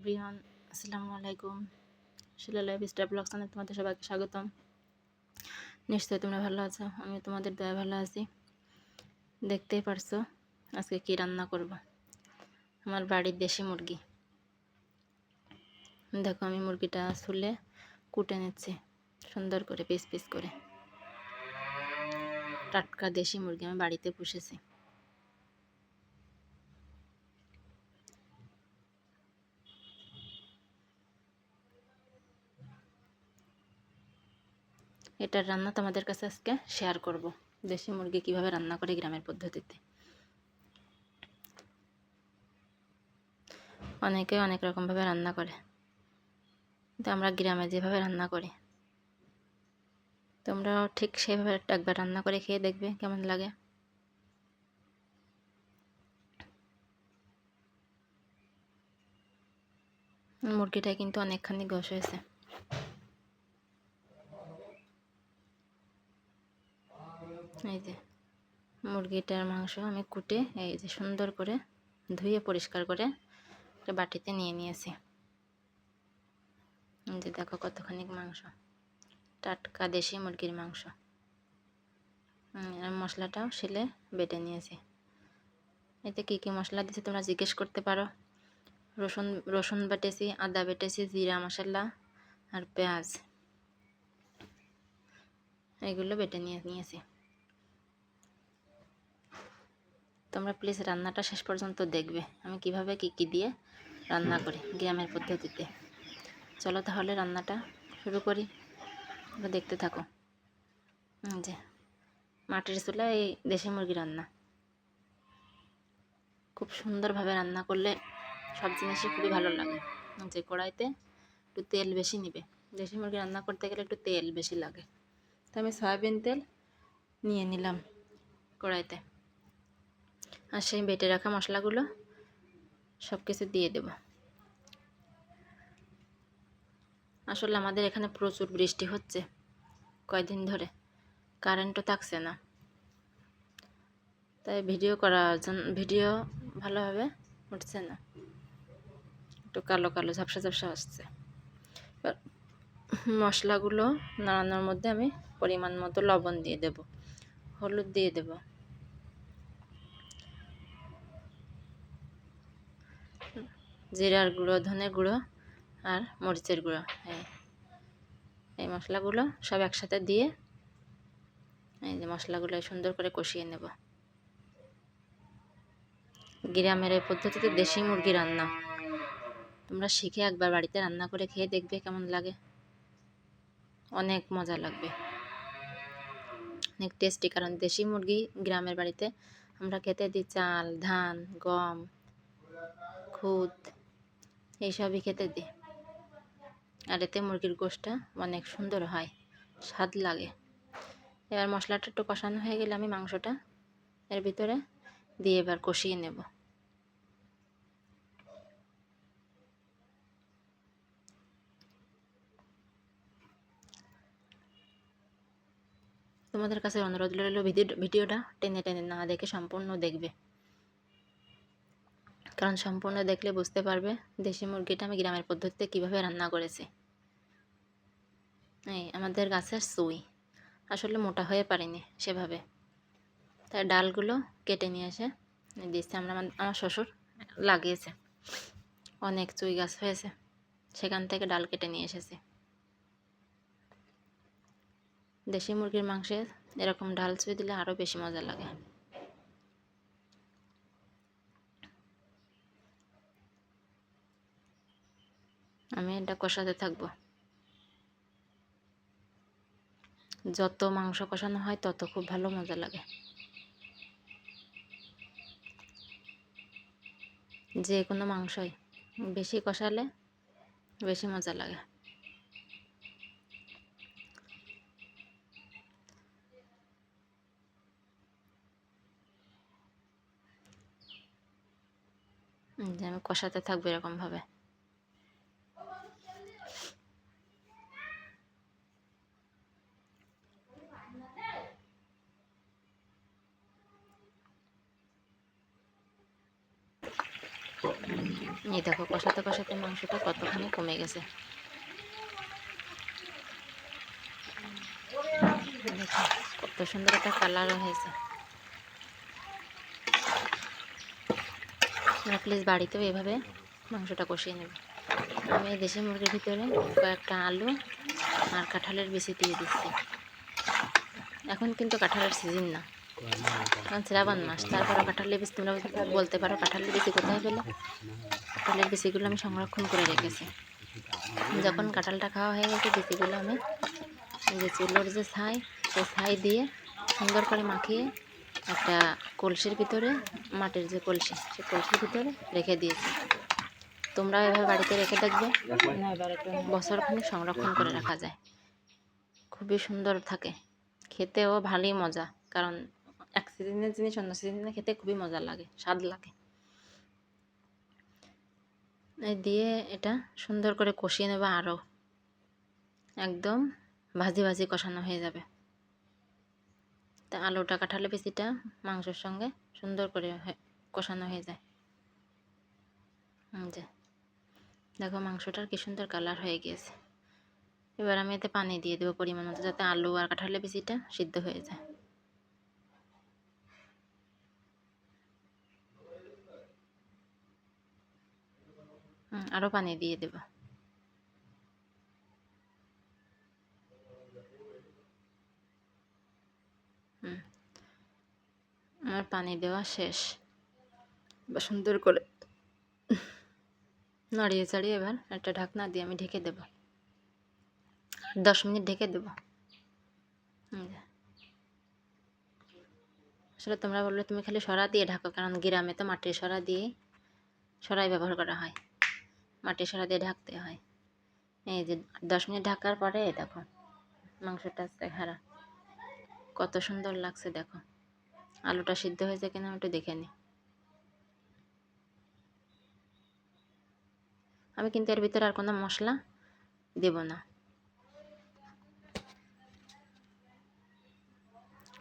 Everyone আসসালামু আলাইকুম। Shila life star ব্লগসানে তোমাদের সবাইকে স্বাগতম। নিশ্চয়ই তোমরা ভালো আছো, আমি তোমাদের দয়া ভালো আছি। দেখতেই পারছ, আজকে কি রান্না করব? আমার বাড়ির দেশি মুরগি। দেখো, আমি মুরগিটা ছুলে কুটে নিচ্ছি, সুন্দর করে, পিস পিস করে। টাটকা দেশি মুরগি আমি বাড়িতে পুষেছি। এটার রান্না তোমাদের কাছে আজকে শেয়ার করব। দেশি মুরগি কীভাবে রান্না করে গ্রামের পদ্ধতিতে। অনেকে অনেক রকমভাবে রান্না করে। কিন্তু আমরা গ্রামে যেভাবে রান্না করি, তোমরাও ঠিক সেইভাবে একবার রান্না করে খেয়ে দেখবে কেমন লাগে। মুরগিটা কিন্তু অনেকখানি গোস হয়েছে। এই যে, মুরগিটার মাংস আমি কুটে এই যে সুন্দর করে ধুয়ে পরিষ্কার করে একটা বাটিতে নিয়ে নিয়েছি। যে দেখো কতখানি মাংস, টাটকা দেশি মুরগির মাংস। আর মশলাটাও শিলে বেটে নিয়েছি। এতে কী কী মশলা দিয়েছি তোমরা জিজ্ঞেস করতে পারো। রসুন রসুন বেটেছি, আদা বেটেছি, জিরা মশলা আর পেঁয়াজ। এগুলো বেটে নিয়ে নিয়েছি। তোমরা প্লিজ রান্নাটা শেষ পর্যন্ত দেখবে। আমি কীভাবে কি কি দিয়ে রান্না করি গ্রামের পদ্ধতিতে। চলো তাহলে রান্নাটা শুরু করি। দেখতে থাকো। যে মাটির চুলা এই দেশি মুরগি রান্না। খুব সুন্দরভাবে রান্না করলে সব জিনিসই খুবই ভালো লাগে। যে কড়াইতে একটু তেল বেশি নিবে। দেশি মুরগি রান্না করতে গেলে একটু তেল বেশি লাগে। তো আমি সয়াবিন তেল নিয়ে নিলাম কড়াইতে। আর সেই বেটে রাখা মশলাগুলো সব কিছু দিয়ে দেব। আসলে আমাদের এখানে প্রচুর বৃষ্টি হচ্ছে কয়দিন ধরে। কারেন্টও থাকছে না। তাই ভিডিও করার জন্য, ভিডিও ভালোভাবে উঠছে না। একটু কালো কালো ঝাপসা ঝাপসা আসছে। মশলাগুলো নাড়ানোর মধ্যে আমি পরিমাণ মতো লবণ দিয়ে দেব, হলুদ দিয়ে দেবো। জিরার গুঁড়ো, ধনের গুঁড়ো আর মরিচের গুঁড়ো এই এই মশলাগুলো সব একসাথে দিয়ে এই যে মশলাগুলো সুন্দর করে কষিয়ে নেব। গ্রামের এই পদ্ধতিতে দেশি মুরগি রান্না। তোমরা শিখে একবার বাড়িতে রান্না করে খেয়ে দেখবে কেমন লাগে। অনেক মজা লাগবে। অনেক টেস্টি, কারণ দেশি মুরগি গ্রামের বাড়িতে আমরা খেতে দিই চাল, ধান, গম, খুদ এইসবই খেতে দিই আর এতে মুরগির গোশটা অনেক সুন্দর হয়, স্বাদ লাগে। এবার মশলাটা একটু কষানো হয়ে গেলে আমি মাংসটা এর ভিতরে দিয়ে এবার কষিয়ে নেব। তোমাদের কাছে অনুরোধ রইল ভিডিওটা টেনে টেনে না দেখে সম্পূর্ণ দেখবে। কারণ সম্পূর্ণ দেখলে বুঝতে পারবে দেশি মুরগিটা আমি গ্রামের পদ্ধতিতে কীভাবে রান্না করেছি। এই আমাদের গাছের সুই। আসলে মোটা হয়ে পারিনি সেভাবে। তাই ডালগুলো কেটে নিয়ে এসে দিচ্ছে আমরা, আমার শ্বশুর লাগিয়েছে। অনেক চুই গাছ হয়েছে। সেখান থেকে ডাল কেটে নিয়ে এসেছি। দেশি মুরগির মাংসে এরকম ডাল চুই দিলে আরও বেশি মজা লাগে। আমি এটা কষাতে থাকব। যত মাংস কষানো হয়, তত খুব ভালো মজা লাগে। যে কোনো মাংসই বেশি কষালে বেশি মজা লাগে। যে আমি কষাতে থাকব এরকমভাবে। এই দেখো, কষাতে কষাতে মাংসটা কতখানি কমে গেছে। কত সুন্দর একটা কালারও হয়েছে। প্লিজ বাড়িতেও এভাবে মাংসটা কষিয়ে নেবে। আমি এই দেশি মুরগির ভিতরে কয়েকটা আলু আর কাঁঠালের বেশি দিয়ে দিচ্ছি। এখন কিন্তু কাঁঠালের সিজন না। শ্রাবণ মাস তারপরে কাঁঠালের বীজ তোমরা বলতে পারো কাঁঠালের বেশি কোথায় পেলে কাঁঠালের বিচিগুলো আমি সংরক্ষণ করে রেখেছি। যখন কাঁঠালটা খাওয়া হয়ে গেছে বিচিগুলো আমি যে চুলোর যে ছাই, সেই ছাই দিয়ে সুন্দর করে মাখিয়ে একটা কলসির ভিতরে, মাটির যে কলসি, সেই কলসির ভিতরে রেখে দিয়েছি। তোমরা এভাবে বাড়িতে রেখে দেখবে বছরখানি সংরক্ষণ করে রাখা যায়। খুবই সুন্দর থাকে। খেতেও ভালোই মজা, কারণ সিজনের জিনিস অন্য সিজনে খেতে খুবই মজা লাগে, স্বাদ লাগে। দিয়ে এটা সুন্দর করে কষিয়ে নেবে আরও। একদম ভাজি ভাজি কষানো হয়ে যাবে। তা আলুটা কাঁঠালে বেশিটা মাংসের সঙ্গে সুন্দর করে কষানো হয়ে যায়। যে, দেখো মাংসটার কি সুন্দর কালার হয়ে গিয়েছে। এবার আমি এতে পানি দিয়ে দেবো পরিমাণ মতো, যাতে আলু আর কাঁঠালে বেশিটা সিদ্ধ হয়ে যায়। আরও পানি দিয়ে দেবো। আমার পানি দেওয়া শেষ। বা সুন্দর করে নাড়িয়ে চাড়িয়ে এবার একটা ঢাকনা দিয়ে আমি ঢেকে দেব। দশ মিনিট ঢেকে দেব। আসলে তোমরা বললে তুমি খালি সরা দিয়ে ঢাকো, কারণ গ্রামে তো মাটির সরা দিয়ে সরাই ব্যবহার করা হয়। মাটির সরা দিয়ে ঢাকতে হয়। এই যে দশ মিনিট ঢাকার পরে দেখো মাংসটা হারা। কত সুন্দর লাগছে দেখো। আলুটা সিদ্ধ হয়েছে কিনা আমি একটু দেখে নিই আমি কিন্তু এর ভিতরে আর কোনো মশলা দেব না।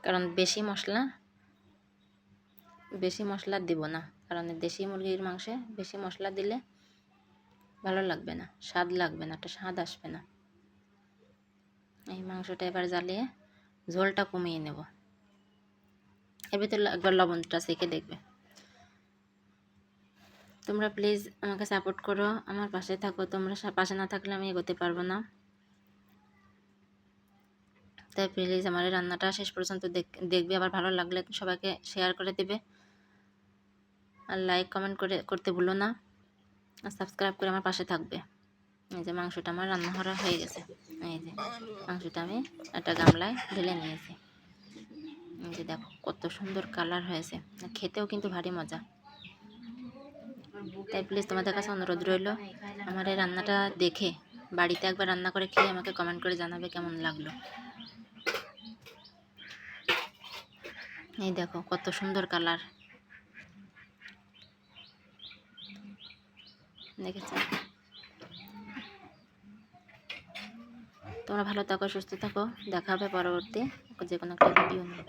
কারণ বেশি মশলা বেশি মশলা দিব না। কারণ দেশি মুরগির মাংসে বেশি মশলা দিলে ভালো লাগবে না, স্বাদ লাগবে না, একটা স্বাদ আসবে না। এই মাংসটা এবার জ্বালিয়ে ঝোলটা কমিয়ে নেব। এর ভিতরে একবার লবণটা সেকে দেখবে। তোমরা প্লিজ আমাকে সাপোর্ট করো, আমার পাশে থাকো, তোমরা পাশে না থাকলে আমি এগোতে পারব না। তাই প্লিজ আমার রান্নাটা শেষ পর্যন্ত দেখ- দেখবে, আবার ভালো লাগলে সবাইকে শেয়ার করে দেবে। আর লাইক কমেন্ট করে করতে ভুলো না। আর সাবস্ক্রাইব করে আমার পাশে থাকবে। এই যে মাংসটা আমার রান্না করা হয়ে গেছে। এই যে মাংসটা আমি একটা গামলায় ঢেলে নিয়েছি। এই যে দেখো, কত সুন্দর কালার হয়েছে। খেতেও কিন্তু ভারী মজা। তাই প্লিজ তোমাদের কাছে অনুরোধ রইল, আমার এই রান্নাটা দেখে, বাড়িতে একবার রান্না করে খেয়ে আমাকে কমেন্ট করে জানাবে কেমন লাগল। এই দেখো, কত সুন্দর কালার দেখেছ তোমরা ভালো থাকো সুস্থ থাকো। দেখা হবে পরবর্তী যে কোনো একটা ভিডিও নিয়ে।